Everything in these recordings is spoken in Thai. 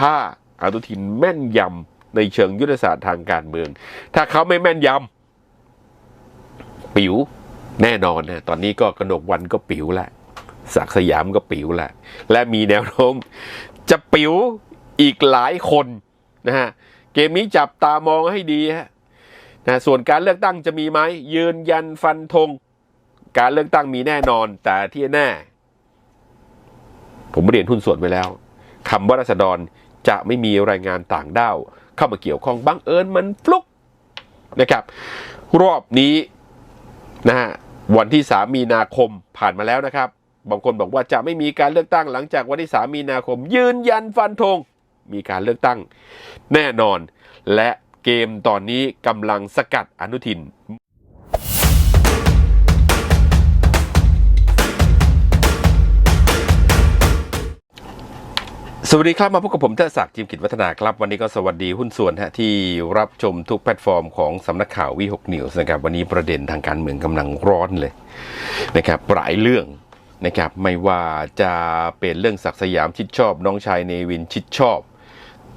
ถ้าอนุทินแม่นยำในเชิงยุทธศาสตร์ทางการเมือง ถ้าเขาไม่แม่นยำปิ๋วแน่นอนนะตอนนี้ก็กระหนกวันก็ปิ๋วแหละศักสยามก็ปิ๋วแหละและมีแนวโน้มจะปิ๋วอีกหลายคนนะฮะเกมนี้จับตามองให้ดีฮะนะส่วนการเลือกตั้งจะมีไหมยืนยันฟันธงการเลือกตั้งมีแน่นอนแต่ที่แน่ ผมเรียนหุ้นส่วนไปแล้วคำว่ารัษฎร จะไม่มีรายงานต่างด้าวเข้ามาเกี่ยวข้องบังเอิญมันฟลุกนะครับ รอบนี้นะฮะวันที่ 3 มีนาคมผ่านมาแล้วนะครับ บางคนบอกว่าจะไม่มีการเลือกตั้งหลังจากวันที่ 3 มีนาคม ยืนยันฟันธงมีการเลือกตั้งแน่นอน และเกมตอนนี้กำลังสกัดอนุทิน สวัสดีครับ มาพบกับผมเทศศักดิ์จิมกิจวัฒนาครับ วันนี้ก็สวัสดีหุ้นส่วนฮะที่รับชมทุกแพลตฟอร์มของสำนักข่าววีหกนิวส์นะครับวันนี้ประเด็นทางการเมืองกำลังร้อนเลยนะครับหลายเรื่องนะครับไม่ว่าจะเป็นเรื่องศักดิ์สยามชิดชอบ น้องชายเนวินชิดชอบ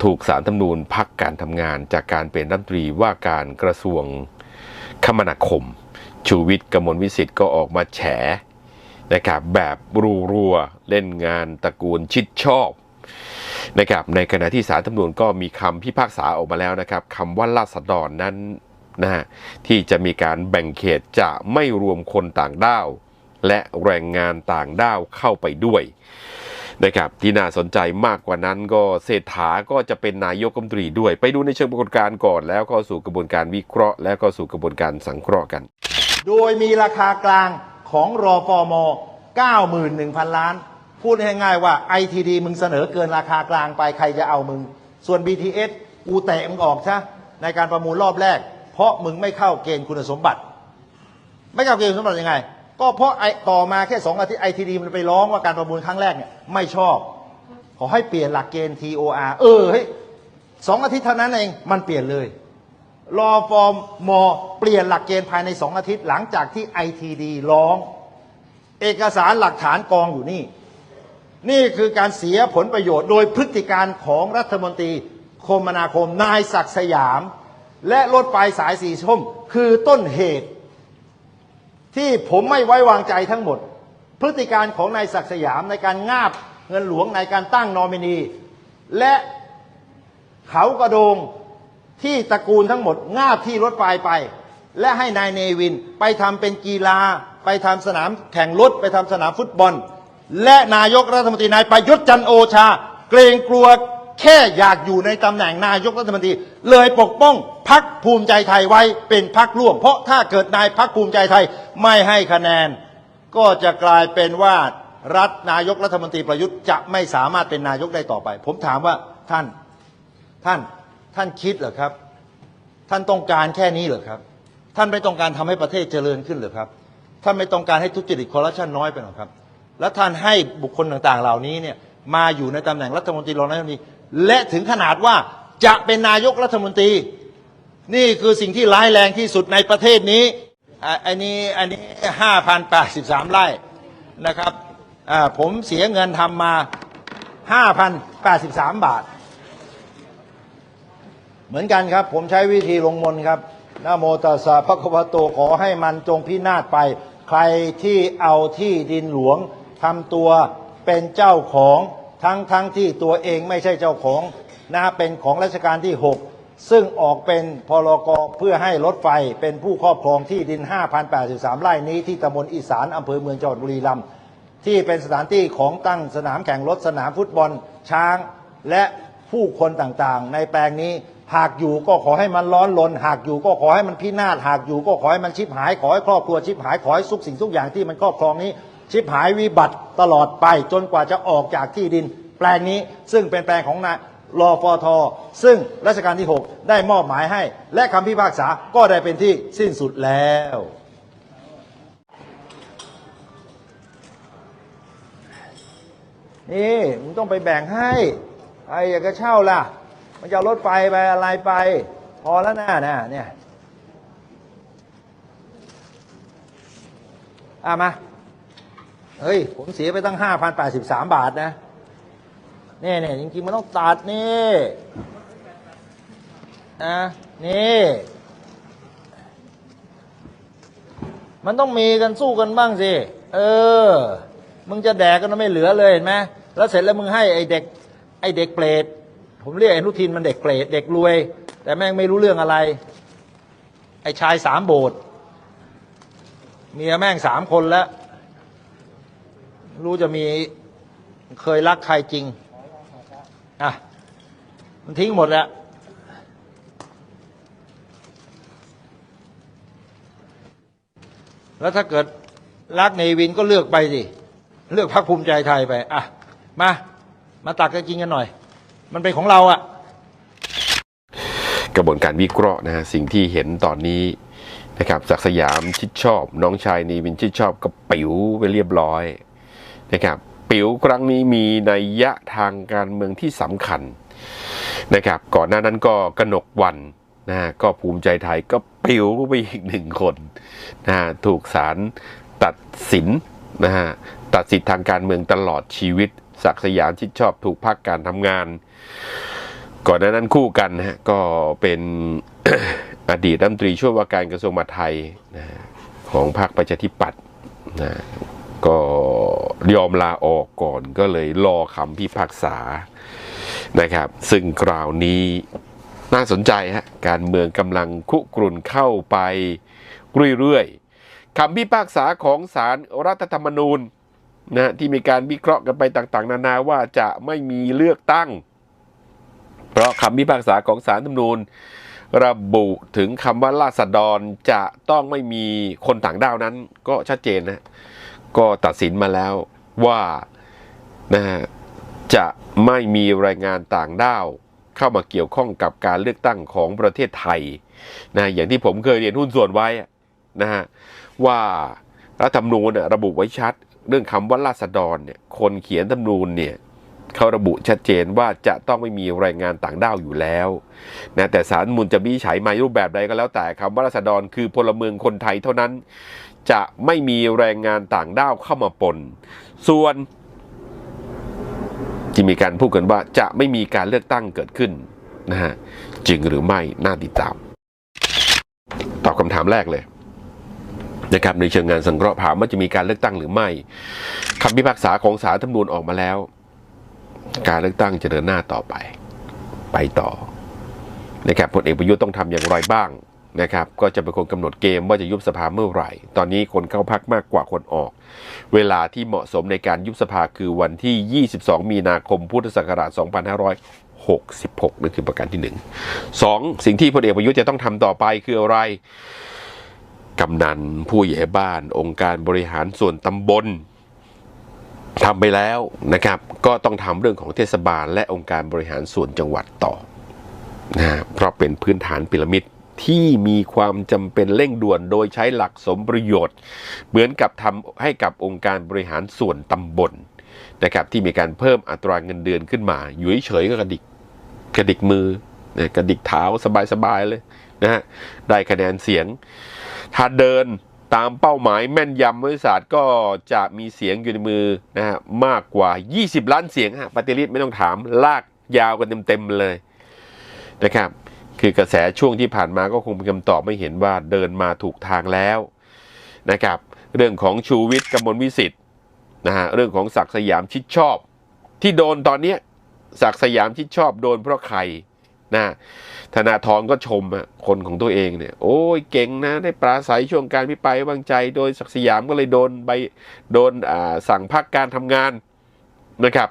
ถูกสารธรรมนูญพักการทำงาน จากการเป็นรัฐมนตรีว่าการกระทรวงคมนาคม ชูวิทย์กมลวิสิทธิ์ก็ออกมาแฉนะครับแบบรัวๆเล่นงานตระกูลชิดชอบ นะครับในขณะที่สารตำรวจก็มีคำพิพากษาออกมาแล้วนะครับคำว่าราษฎรนั้นนะฮะที่จะมีการแบ่งเขตจะไม่รวมคนต่างด้าว และแรงงานต่างด้าวเข้าไปด้วยนะครับที่น่าสนใจมากกว่านั้นก็เศรษฐาก็จะเป็นนายกรัฐมนตรีด้วย ไปดูในเชิงปรากฏการณ์ก่อน แล้วก็สู่กระบวนการวิเคราะห์ แล้วก็สู่กระบวนการสังเคราะห์กัน โดยมีราคากลางของรอฟอม91,000 ล้าน พูดง่ายๆว่า ITD มึงเสนอเกินราคากลางไปใครจะเอามึง ส่วน BTS กูเตะมึงออกซะในการประมูลรอบแรก เพราะมึงไม่เข้าเกณฑ์คุณสมบัติ ไม่เข้าเกณฑ์คุณสมบัติยังไง ก็เพราะไอต่อมาแค่สองอาทิตย์ ITD มันไปร้องว่าการประมูลครั้งแรกเนี่ยไม่ชอบ ขอให้เปลี่ยนหลักเกณฑ์ TOR เออเฮ้ยสองอาทิตย์เท่านั้นเองมันเปลี่ยนเลยรอฟอร์มมเปลี่ยนหลักเกณฑ์ภายในสองอาทิตย์หลังจากที่ ITD ร้อง เอกสารหลักฐานกองอยู่นี่ นี่คือการเสียผลประโยชน์โดยพฤติการของรัฐมนตรีคมนาคมนายศักดิ์สยาม และรถไฟสายสีส้มคือต้นเหตุ ที่ผมไม่ไว้วางใจทั้งหมด พฤติการของนายศักดิ์สยามในการงาบเงินหลวงในการตั้งนอมินี และเขากระโดงที่ตระกูลทั้งหมดงาบที่รถไฟไป และให้นายเนวินไปทำเป็นกีฬา ไปทำสนามแข่งรถไปทำสนามฟุตบอล และนายกรัฐมนตรีนายประยุทธ์จันโอชา เกรงกลัวแค่อยากอยู่ในตำแหน่งนายกรัฐมนตรี เลยปกป้องพักภูมิใจไทยไว้เป็นพักร่วม เพราะถ้าเกิดนายพักภูมิใจไทยไม่ให้คะแนน ก็จะกลายเป็นว่ารัฐนายกรัฐมนตรีประยุทธ์จะไม่สามารถเป็นนายกได้ต่อไป ผมถามว่าท่านท่านท่านคิดเหรอครับ ท่านต้องการแค่นี้เหรอครับ ท่านไม่ต้องการทำให้ประเทศเจริญขึ้นเหรอครับ ท่านไม่ต้องการให้ทุจริตคอร์รัปชันน้อยไปหรอครับ แล้วท่านให้บุคคลต่างๆ เหล่านี้เนี่ยมาอยู่ในตำแหน่งรัฐมนตรีรองนายกรัฐมนตรีและถึงขนาดว่าจะเป็นนายกรัฐมนตรี นี่คือสิ่งที่ร้ายแรงที่สุดในประเทศนี้อันนี้อันนี้ห้าพันแปดสิบสามไร่นะครับผมเสียเงินทำมาห้าพันแปดสิบสามบาท เหมือนกันครับ ผมใช้วิธีลงมนครับนะโมตัสสะพระคัมภโตขอให้มันจงพินาศไป ใครที่เอาที่ดินหลวง ทำตัวเป็นเจ้าของทั้งทั้งที่ตัวเองไม่ใช่เจ้าของนะเป็นของรัชกาลที่ 6 ซึ่งออกเป็นพรกเพื่อให้รถไฟเป็นผู้ครอบครองที่ดิน 5,083 ไร่นี้ที่ตำบลอีสานอำเภอเมืองจังหวัดบุรีรัมย์ที่เป็นสถานที่ของตั้งสนามแข่งรถสนามฟุตบอลช้าง และผู้คนต่างๆ ในแปลงนี้หากอยู่ก็ขอให้มันร้อนรนหากอยู่ก็ขอให้มันพินาศหากอยู่ก็ขอให้มันชิบหาย ขอให้ครอบครัวชิบหายขอให้ทุกสิ่งทุกอย่างที่มันครอบครองนี้ ชิบหายวิบัติตลอดไปจนกว่าจะออกจากที่ดิน แปลงนี้ซึ่งเป็นแปลงของนายรอฟอทอซึ่งรัชกาลที่ 6 ได้มอบหมายให้ และคำพิพากษาก็ได้เป็นที่สิ้นสุดแล้ว นี่มึงต้องไปแบ่งให้ไอ้อยากจะเช่าล่ะ มันจะรถไฟไปอะไรไป พอแล้วนะนะเนี่ยอะมา เฮ้ย ผมเสียไปตั้ง5,083บสามบาทนะนี่เนี่ยจริงๆมันต้องตัดนี่นะนี่มันต้องมีกันสู้กันบ้างสิ เออ มึงจะแดกกันไม่เหลือเลยเห็นไหมแล้วเสร็จแล้วมึงให้ไอเด็ก ไอเด็กเปรตผมเรียกไอนุทินมันเด็กเปรตเด็กรวย แต่แม่งไม่รู้เรื่องอะไร ไอชายสามโบสถ์เมียแม่งสามคนแล้ว รู้จะมีเคยรักใครจริง อะ มันทิ้งหมดแล้ว แล้วถ้าเกิดรักเนวินก็เลือกไปสิ เลือกพรรคภูมิใจไทยไป อะ มา มาตักกันกินกันหน่อย มันเป็นของเราอะกระบวนการวิเคราะห์นะฮะสิ่งที่เห็นตอนนี้นะครับศักสยามชิดชอบ น้องชายนีวินชิดชอบก็ปิ๋วไปเรียบร้อย นะครับปิ๋วครั้งนี้มีนัยยะทางการเมืองที่สำคัญนะครับก่อนหน้านั้นก็กนกวันนะก็ภูมิใจไทยก็ปิ๋วไปอีกหนึ่งคนนะถูกศาลตัดสินนะฮะตัดสิทธิทางการเมืองตลอดชีวิตศักสยามชิดชอบถูกพักการทำงาน ก่อนหน้านั้นคู่กันนะก็เป็นอดีตรัฐมนตรีช่วยว่าการกระทรวงมหาดไทยนะของพรรคประชาธิปัตย์นะ ก็ยอมลาออกก่อนก็เลยรอคำพิพากษานะครับ ซึ่งคราวนี้น่าสนใจฮะการเมืองกำลังคุกรุ่นเข้าไปเรื่อยๆคำพิพากษาของศาลรัฐธรรมนูญนะที่มีการวิเคราะห์กันไปต่างๆ นานาว่าจะไม่มีเลือกตั้ง เพราะคำพิพากษาของศาลธรรมนูญ ระบุถึงคำว่าราษฎรจะต้องไม่มีคนต่างด้าวนั้นก็ชัดเจนนะ ก็ตัดสินมาแล้วว่านะฮะจะไม่มีแรงงานต่างด้าวเข้ามาเกี่ยวข้องกับการเลือกตั้งของประเทศไทยนะอย่างที่ผมเคยเรียนหุ้นส่วนไว้นะฮะว่ารัฐธรรมนูญระบุไว้ชัด เรื่องคำว่าราษฎรเนี่ยคนเขียนธรรมนูญเนี่ย เขาระบุชัดเจนว่าจะต้องไม่มีแรงงานต่างด้าวอยู่แล้วนะแต่สารรัฐธรรมนูญจะวินิจฉัยมารูปแบบใดก็แล้วแต่คำว่าราษฎรคือพลเมืองคนไทยเท่านั้น จะไม่มีแรงงานต่างด้าวเข้ามาปน ส่วนที่มีการพูดกันว่าจะไม่มีการเลือกตั้งเกิดขึ้นนะฮะจริงหรือไม่น่าติดตาม ตอบคำถามแรกเลยนะครับในเชิงงานสังเคราะห์ถามว่าจะมีการเลือกตั้งหรือไม่คำพิพากษาของศาลรัฐธรรมนูญออกมาแล้ว การเลือกตั้งจะเดินหน้าต่อไป ไปต่อนะครับพลเอกประยุทธ์ต้องทำอย่างไรบ้างนะครับ ก็จะเป็นคนกำหนดเกมว่าจะยุบสภาเมื่อไหร่ ตอนนี้คนเข้าพักมากกว่าคนออก เวลาที่เหมาะสมในการยุบสภาคือวันที่ 22 มีนาคมพุทธศักราช 2566นั่นคือประการที่หนึ่งสองสิ่งที่พลเอกประยุทธ์จะต้องทำต่อไปคืออะไรกำนันผู้ใหญ่บ้าน องค์การบริหารส่วนตำบล ทำไปแล้วนะครับ ก็ต้องทำเรื่องของเทศบาลและองค์การบริหารส่วนจังหวัดต่อนะฮะเพราะเป็นพื้นฐานพีระมิดที่มีความจำเป็นเร่งด่วนโดยใช้หลักสมประโยชน์ เหมือนกับทำให้กับองค์การบริหารส่วนตำบลนะครับที่มีการเพิ่มอัตราเงินเดือนขึ้นมา อยู่เฉยๆก็กระดิกกระดิกมือนะกระดิกเท้าสบายๆเลยนะฮะได้คะแนนเสียง ถ้าเดิน ตามเป้าหมายแม่นยำบริษัทก็จะมีเสียงอยู่ในมือนะฮะมากกว่า 20 ล้านเสียงฮะปฏิริษไม่ต้องถามลากยาวกันเต็มๆเลยนะครับ คือกระแสช่วงที่ผ่านมาก็คงเป็นคำตอบไม่เห็นว่าเดินมาถูกทางแล้วนะครับ เรื่องของชูวิทย์กมลวิสิทธ์นะฮะเรื่องของศักสยามชิดชอบ ที่โดนตอนนี้ศักสยามชิดชอบโดนเพราะใคร นะธนาธรก็ชมคนของตัวเองเนี่ย โอ้ยเก่งนะ ได้ปราศัยช่วงการพิปรายวางใจ โดยศักดิ์สยามก็เลยโดนใบโดนสั่งพักการทำงานนะครับ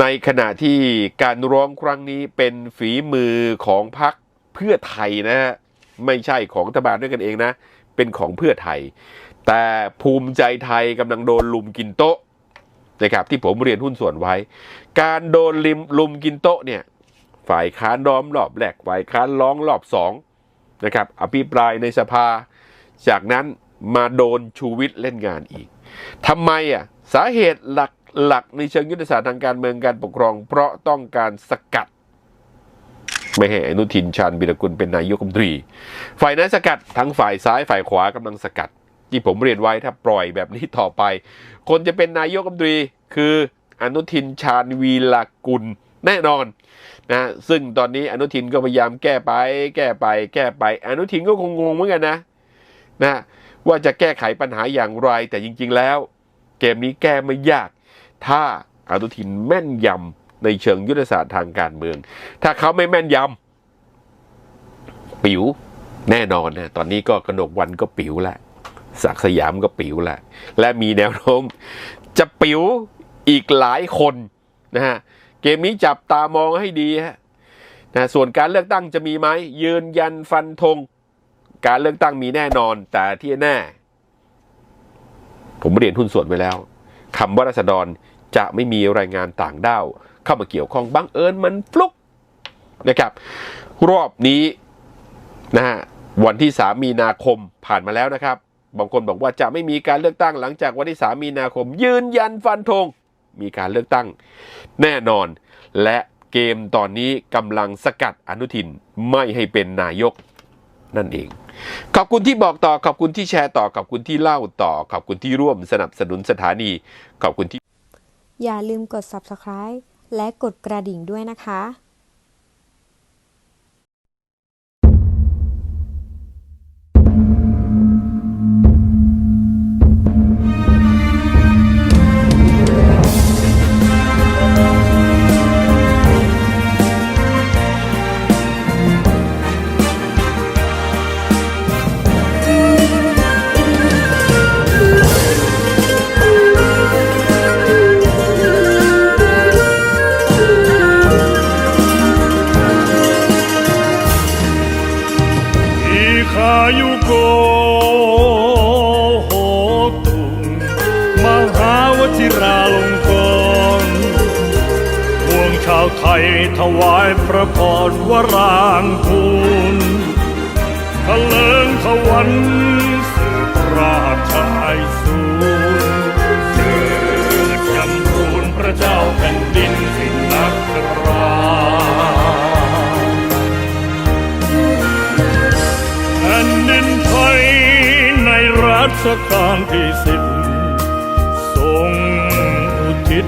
ในขณะที่การร้องครั้งนี้เป็นฝีมือของพรรคเพื่อไทยนะฮะไม่ใช่ของรัฐบาลด้วยกันเองนะ เป็นของเพื่อไทย แต่ภูมิใจไทยกำลังโดนลุมกินโต๊ะนะครับที่ผมเรียนหุ้นส่วนไว้ การโดนลิมลุมกินโต๊ะเนี่ย ฝ่ายค้านล้อมรอบแรกฝ่ายค้านร้องรอบสองนะครับอภิปรายในสภา จากนั้นมาโดนชูวิทย์เล่นงานอีกทำไมอะสาเหตุหลักหลักในเชิงยุทธศาสตร์ทางการเมืองการปกครอง เพราะต้องการสกัด ไม่ให้อนุทินชาญวิรกุลเป็นนายกรัฐมนตรี ฝ่ายนั้นสกัดทั้งฝ่ายซ้ายฝ่ายขวากำลังสกัด ที่ผมเรียนไว้ถ้าปล่อยแบบนี้ต่อไป คนจะเป็นนายกรัฐมนตรี คืออนุทินชาญวีลากุล แน่นอนนะซึ่งตอนนี้อนุทินก็พยายามแก้ไป แก้ไป แก้ไป อนุทินก็คงงงเหมือนกันนะนะว่าจะแก้ไขปัญหาอย่างไร แต่จริง ๆ แล้ว เกมนี้แก้ไม่ยาก ถ้าอนุทินแม่นยำในเชิงยุทธศาสตร์ทางการเมือง ถ้าเขาไม่แม่นยำปิ๋วแน่นอนนะตอนนี้ก็กนกวันก็ปิ๋วแล้วศักสยามก็ปิ๋วแล้วและมีแนวโน้มจะปิ๋วอีกหลายคนนะฮะ เกมนี้จับตามองให้ดีฮะนะส่วนการเลือกตั้งจะมีไหมยืนยันฟันธงการเลือกตั้งมีแน่นอนแต่ที่แน่ ผมเรียนหุ้นส่วนไว้แล้วคำว่ารัษฎรจะไม่มีรายงานต่างด้าว เข้ามาเกี่ยวข้องบังเอิญมันฟลุกนะครับ รอบนี้นะฮะวันที่ 3 มีนาคมผ่านมาแล้วนะครับ บางคนบอกว่าจะไม่มีการเลือกตั้งหลังจากวันที่ 3 มีนาคม ยืนยันฟันธง มีการเลือกตั้งแน่นอน และเกมตอนนี้กำลังสกัดอนุทินไม่ให้เป็นนายกนั่นเอง ขอบคุณที่บอกต่อ ขอบคุณที่แชร์ต่อ ขอบคุณที่เล่าต่อ ขอบคุณที่ร่วมสนับสนุนสถานี ขอบคุณที่ อย่าลืมกด subscribe และกดกระดิ่งด้วยนะคะ หาวชิราลงกรพวงชาวไทยถวายพระพรวรางคูลทะเลิงทวันสืบราชไอสูรเกิดยำทูลพระเจ้าแผ่นดินสิงนักราแผ่นดินไทยในรัชกาลที่สิบ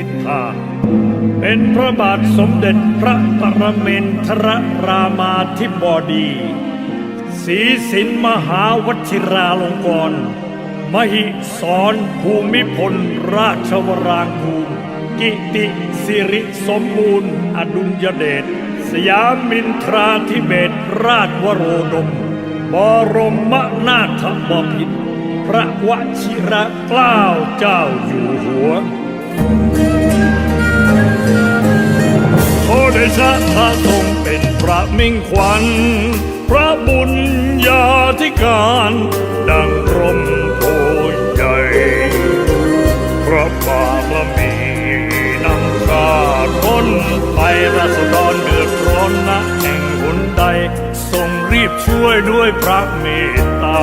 ฤทธา เป็นพระบาทสมเด็จพระปรเมนทรรามาธิบดีศรีสินมหาวชิราลงกรณมหิสรภูมิพลราชวรางคูลกิติสิริสมบูรณ์ อดุลยเดชสยามินทราธิเบศรราชวโรดม บรมนาถบพิตรพระวชิระเกล้าเจ้าอยู่หัว ชะพระทรงเป็นพระมิ่งขวัญ พระบุญญาธิการ ดังร่มโพใหญ่พระบารมีนำชาพ้นไปราษฎรเดือดร้อนนะแห่งหนใด ทรงรีบช่วยด้วยพระเมตตา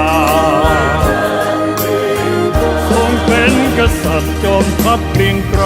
ทรงเป็นกษัตริย์จอมทัพเกรียงไกร